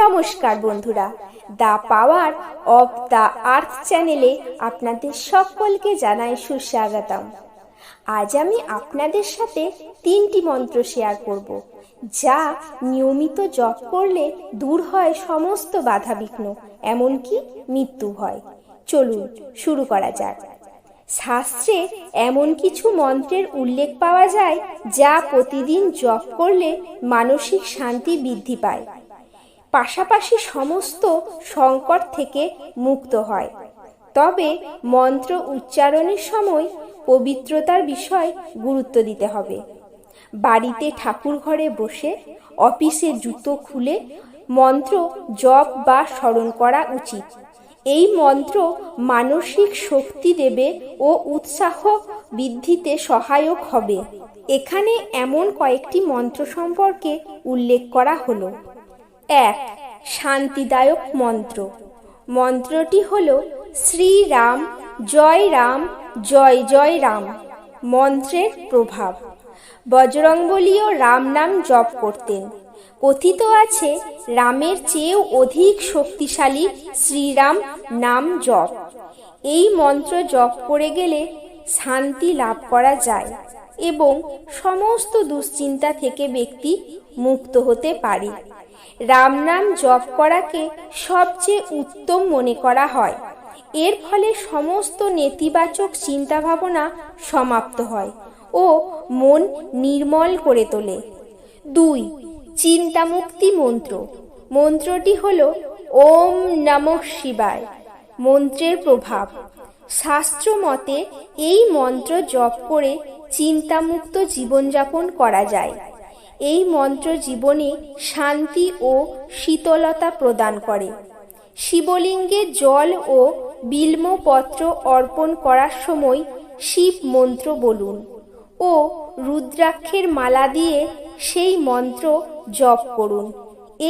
নমস্কার বন্ধুরা। The power of the earth চ্যানেলে আপনাদের সকলকে জানাই সুস্বাগতম। আজ আমি আপনাদের সাথে তিনটি মন্ত্র শেয়ার করব, যা নিয়মিত জপ করলে দূর হয় সমস্ত বাধাবিঘ্ন, এমনকি মৃত্যু ভয় চলুন শুরু করা যাক। শাস্ত্রে এমন কিছু মন্ত্রের উল্লেখ পাওয়া যায়, যা প্রতিদিন জপ করলে মানসিক শান্তি বৃদ্ধি পায়। পাশাপাশি সমস্ত সংকট থেকে মুক্ত হয়। তবে মন্ত্র উচ্চারণের সময় পবিত্রতার বিষয় গুরুত্ব দিতে হবে। বাড়িতে ঠাকুর ঘরে বসে অফিসে জুতো খুলে মন্ত্র জপ বা স্মরণ করা উচিত। এই মন্ত্র মানসিক শক্তি দেবে ও উৎসাহ বৃদ্ধিতে সহায়ক হবে। এখানে এমন কয়েকটি মন্ত্র সম্পর্কে উল্লেখ করা হলো। এক, শান্তিদায়ক মন্ত্র। মন্ত্রটি হল শ্রীরাম জয় রাম, জয় জয় রাম। মন্ত্রের প্রভাব। বজরঙ্গলীয় রাম নাম জপ করতেন। কথিত আছে, রামের চেয়েও অধিক শক্তিশালী শ্রীরাম নাম জপ। এই মন্ত্র জপ করে গেলে শান্তি লাভ করা যায় এবং সমস্ত দুশ্চিন্তা থেকে ব্যক্তি মুক্ত হতে পারে। রাম নাম জপ করাকে সবচেয়ে উত্তম মনে করা হয়। এর ফলে সমস্ত নেতিবাচক চিন্তাভাবনা সমাপ্ত হয় ও মন নির্মল করে তোলে। দুই, চিন্তামুক্তি মন্ত্র। মন্ত্রটি হল, ওম নমঃ শিবায়। মন্ত্রের প্রভাব। শাস্ত্র মতে এই মন্ত্র জপ করে চিন্তামুক্ত জীবনযাপন করা যায়। এই মন্ত্র জীবনে শান্তি ও শীতলতা প্রদান করে। শিবলিঙ্গে জল ও বিল্মপত্র অর্পণ করার সময় শিব মন্ত্র বলুন ও রুদ্রাক্ষের মালা দিয়ে সেই মন্ত্র জপ করুন।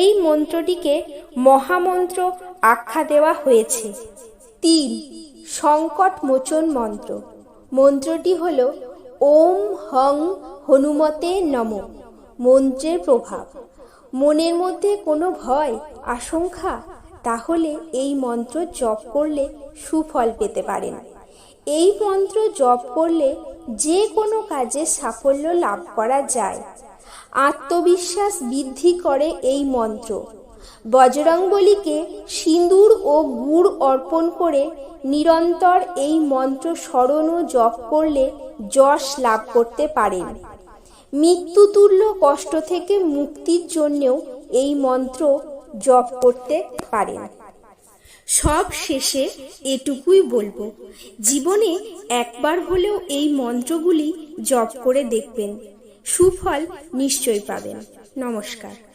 এই মন্ত্রটিকে মহামন্ত্র আখ্যা দেওয়া হয়েছে। তিন, সংকট মোচন মন্ত্র। মন্ত্রটি হল, ওম হং হনুমতে নম। মন্ত্রের প্রভাব। মনের মধ্যে কোনো ভয়, আশঙ্কা, তাহলে এই মন্ত্র জপ করলে সুফল পেতে পারেন। এই মন্ত্র জপ করলে যে কোনো কাজে সাফল্য লাভ করা যায়। আত্মবিশ্বাস বৃদ্ধি করে এই মন্ত্র। বজরংবলীকে সিঁদুর ও গুড় অর্পণ করে নিরন্তর এই মন্ত্র স্মরণ ও জপ করলে যশ লাভ করতে পারেন। মৃত্যুতুল্য কষ্ট থেকে মুক্তির জন্যেও এই মন্ত্র জপ করতে পারেন। সব শেষে এটুকুই বলব, জীবনে একবার হলেও এই মন্ত্রগুলি জপ করে দেখবেন, সুফল নিশ্চয়ই পাবেন। নমস্কার।